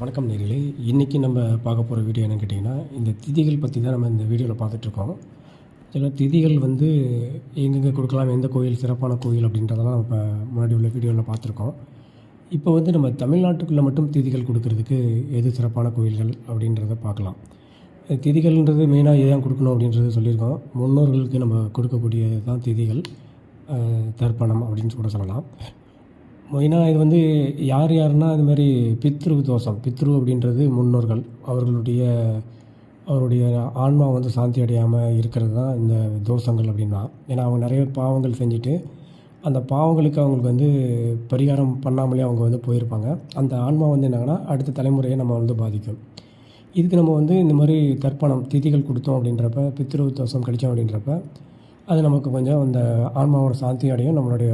வணக்கம் நேர்களே. இன்றைக்கி நம்ம பார்க்க போகிற வீடியோ என்னன்னு கேட்டிங்கன்னா இந்த திதிகள் பற்றி தான் நம்ம இந்த வீடியோவில் பார்த்துட்ருக்கோம் சில திதிகள் வந்து எங்கெங்கே கொடுக்கலாம் எந்த கோயில் சிறப்பான கோயில் அப்படின்றதெல்லாம் நம்ம இப்போ முன்னாடி உள்ள வீடியோவில் பார்த்துருக்கோம். இப்போ வந்து நம்ம தமிழ்நாட்டுக்குள்ளே மட்டும் திதிகள் கொடுக்கறதுக்கு எது சிறப்பான கோயில்கள் அப்படின்றத பார்க்கலாம். திதிகள்ன்றது மெயினாக ஏன் கொடுக்கணும் அப்படின்றத சொல்லியிருக்கோம். முன்னோர்களுக்கு நம்ம கொடுக்கக்கூடியது தான் திதிகள் தர்ப்பணம் அப்படின்னு கூட சொல்லலாம். மெயினாக இது வந்து யார் யாருன்னா இது மாதிரி பித்ரு தோஷம் பித்ரு அப்படின்றது முன்னோர்கள். அவர்களுடைய அவருடைய ஆன்மா வந்து சாந்தி அடையாமல் இருக்கிறது தான் இந்த தோஷங்கள் அப்படின்னா. ஏன்னா அவங்க நிறைய பாவங்கள் செஞ்சுட்டு அந்த பாவங்களுக்கு அவங்களுக்கு வந்து பரிகாரம் பண்ணாமலே அவங்க வந்து போயிருப்பாங்க. அந்த ஆன்மா வந்து என்னங்கன்னா அடுத்த தலைமுறையை நம்ம வந்து பாதிக்கும். இதுக்கு நம்ம வந்து இந்த மாதிரி தர்ப்பணம் திதிகள் கொடுத்தோம் அப்படின்றப்ப பித்ரு தோஷம் கழித்தோம் அப்படின்றப்ப அது நமக்கு கொஞ்சம் அந்த ஆன்மாவோட சாந்தி அடையும் நம்மளுடைய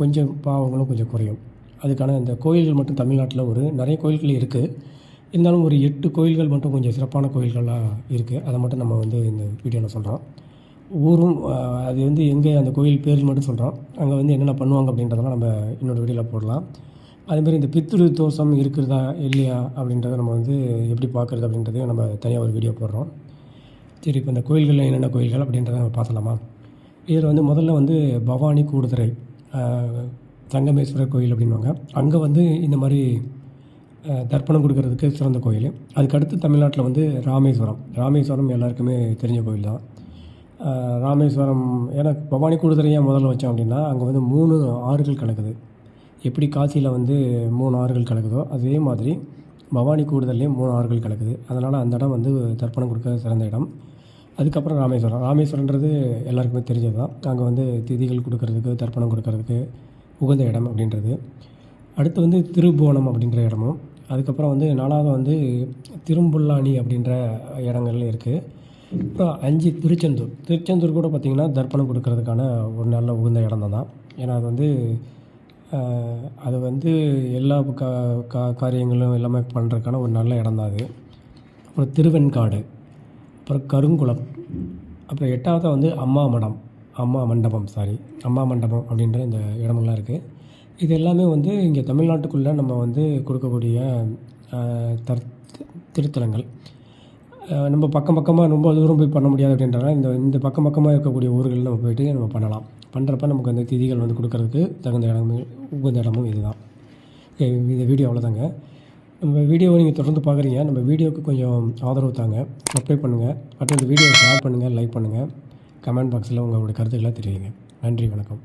கொஞ்சம் பாவங்களும் கொஞ்சம் குறையும். அதுக்கான இந்த கோயில்கள் மட்டும் தமிழ்நாட்டில் ஒரு நிறைய கோயில்கள் இருக்குது இருந்தாலும் ஒரு எட்டு கோயில்கள் மட்டும் கொஞ்சம் சிறப்பான கோயில்களாக இருக்குது அதை மட்டும் நம்ம வந்து இந்த வீடியோவில் சொல்கிறோம் ஊரும் அது வந்து எங்கே அந்த கோயில் பேர் மட்டும் சொல்கிறோம் அங்கே வந்து என்னென்ன பண்ணுவாங்க அப்படின்றதெல்லாம் நம்ம இன்னொரு வீடியோவில் போடலாம். அதுமாரி இந்த பித்ரு தோஷம் இருக்கிறதா இல்லையா அப்படின்றத நம்ம வந்து எப்படி பார்க்குறது அப்படின்றதையும் நம்ம தனியாக ஒரு வீடியோ போடுறோம். சரி இப்போ இந்த கோயில்களில் என்னென்ன கோயில்கள் அப்படின்றத நம்ம பார்த்தலாமா இதில் வந்து முதல்ல வந்து பவானி கூடுதுறை. சங்கமேஸ்வரர் கோயில் அப்படின்வாங்க அங்கே வந்து இந்த மாதிரி தர்ப்பணம் கொடுக்கறதுக்கு சிறந்த கோயில். அதுக்கடுத்து தமிழ்நாட்டில் வந்து ராமேஸ்வரம். ராமேஸ்வரம் எல்லாருக்குமே தெரிஞ்ச கோயில் தான். ராமேஸ்வரம் ஏன்னா பவானி கூடுதுறை ஏன் முதல்ல வச்சோம் அப்படின்னா அங்கே வந்து மூணு ஆறுகள் கலக்குது. எப்படி காசியில் வந்து மூணு ஆறுகள் கலக்குதோ அதே மாதிரி பவானி கூடுதல்லையும் மூணு ஆறுகள் கலக்குது. அதனால் அந்த இடம் வந்து தர்ப்பணம் கொடுக்க சிறந்த இடம். அதுக்கப்புறம் ராமேஸ்வரம். ராமேஸ்வரன்றது எல்லாருக்குமே தெரிஞ்சது தான் அங்கே வந்து திதிகள் கொடுக்கறதுக்கு தர்ப்பணம் கொடுக்கறதுக்கு உகந்த இடம் அப்படின்றது. அடுத்து வந்து திருபுவனம் அப்படின்ற இடமும் அதுக்கப்புறம் வந்து நாலாவது வந்து திரும்புல்லாணி அப்படின்ற இடங்கள்ல இருக்குது அப்புறம் அஞ்சு திருச்செந்தூர். திருச்செந்தூர் கூட பார்த்திங்கன்னா தர்ப்பணம் கொடுக்கறதுக்கான ஒரு நல்ல உகந்த இடம் தான் ஏன்னா அது வந்து அது வந்து எல்லா கா கா காரியங்களும் எல்லாமே பண்ணுறதுக்கான ஒரு நல்ல இடம் தான் அது. அப்புறம் திருவெண்காடு. அப்புறம் கருங்குளம். அப்புறம் எட்டாவதாக வந்து அம்மா மடம் அம்மா மண்டபம் சாரி அம்மா மண்டபம் அப்படின்ற இந்த இடமெல்லாம் இருக்குது இது எல்லாமே வந்து இங்கே தமிழ்நாட்டுக்குள்ளே நம்ம வந்து கொடுக்கக்கூடிய தர் திருத்தலங்கள். நம்ம பக்கம் பக்கமாக ரொம்ப தூரம் போய் பண்ண முடியாது அப்படின்றனால இந்த இந்த பக்கம் பக்கமாக இருக்கக்கூடிய ஊர்களில் நம்ம போயிட்டு நம்ம பண்ணலாம். பண்ணுறப்ப நமக்கு அந்த திதிகள் வந்து கொடுக்கறதுக்கு தகுந்த இடமும் உகந்த இடமும் இதுதான். ஓகே, இந்த வீடியோ அவ்வளோதாங்க நம்ம வீடியோவை நீங்கள் தொடர்ந்து பார்க்குறீங்க நம்ம வீடியோவுக்கு கொஞ்சம் ஆதரவு தாங்க. சப்ஸ்கிரைப் பண்ணுங்கள் மற்றும் இந்த வீடியோவை ஷேர் பண்ணுங்கள் லைக் பண்ணுங்கள் கமெண்ட் பாக்ஸில் உங்களுடைய கருத்துக்களை தெரிவிங்க. நன்றி வணக்கம்.